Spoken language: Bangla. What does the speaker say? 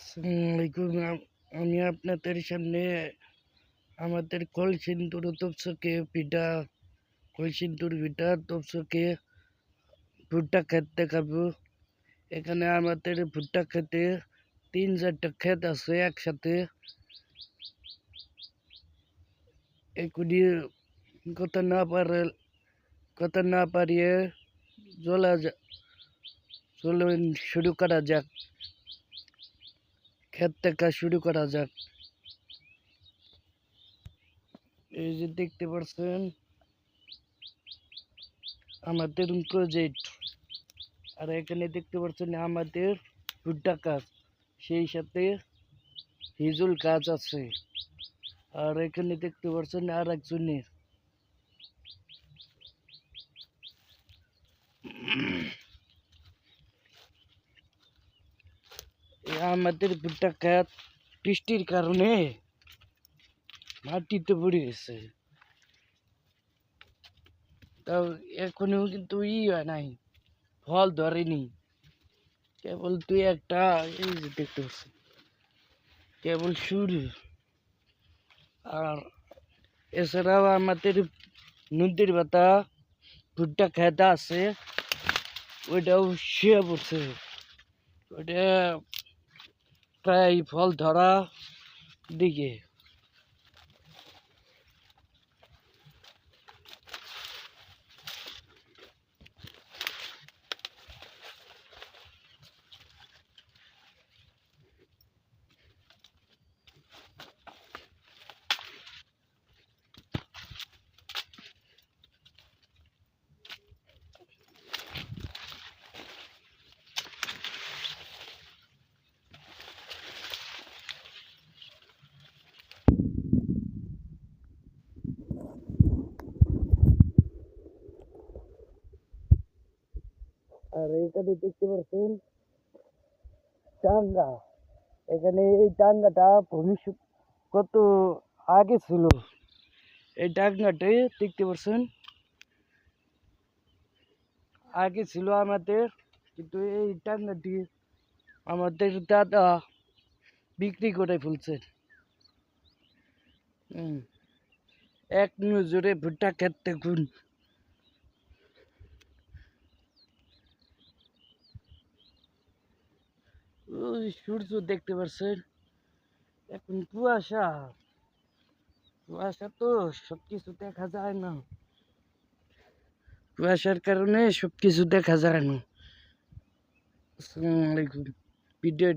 আসসালামাইকুম আমি আপনাদের সামনে আমাদের কলসিন্দুর তপসকে পিঠা, কলসিন্দুর পিঠা তপসকে ভুট্টা ক্ষেত দেখাবো। এখানে আমাদের ভুট্টা খেতে তিন চারটা ক্ষেত আছে একসাথে। এগুলি কথা না পারে, কথা না পারিয়ে চলা যা, চলুন শুরু করা যাক। ক্ষেত দেখা শুরু করা যাক। এই যে দেখতে পাচ্ছেন আমাদের প্রজেক্ট আর এখানে দেখতে পাচ্ছেন আমাদের ভুট্টা কাজ সেই সাথে হিজুল কাজ আছে। আর এখানে দেখতে পাচ্ছেন আর একজনের আমাদের ভুট্টা খাত বৃষ্টির কারণে মাটিতে পড়ে গেছে। তাও এখনও কিন্তু ই হয় নাই, ফল ধরেনি। কেবল তুই একটা, এই যে দেখতে পাচ্ছি কেবল শুরু আর এছাড়াও আমাদের নদীর পাতা, ভুট্টা খেতা আছে, ওইটাও শুয়ে পড়ছে। ওইটা প্রায় ফল ধরা দিকে আর এখানে দেখতে পাচ্ছেন টাঙ্গা এখানে এই টাঙ্গাটা ভবিষ্যৎ কত আগে ছিল। এই টাঙ্গাতে দেখতে পাচ্ছেন আগে ছিল আমাদের, কিন্তু এই টাঙ্গাটি আমাদের দাদা বিক্রি করে ফেলছেন এক নজরে ভুট্টা খেতে দেখুন ওই সূর্য দেখতে পাচ্ছেন এখন কুয়াশা। কুয়াশা তো সব কিছু দেখা যায় না। কুয়াশার কারণে সব কিছু দেখা যায় না। আসসালামু আলাইকুম। ভিডিও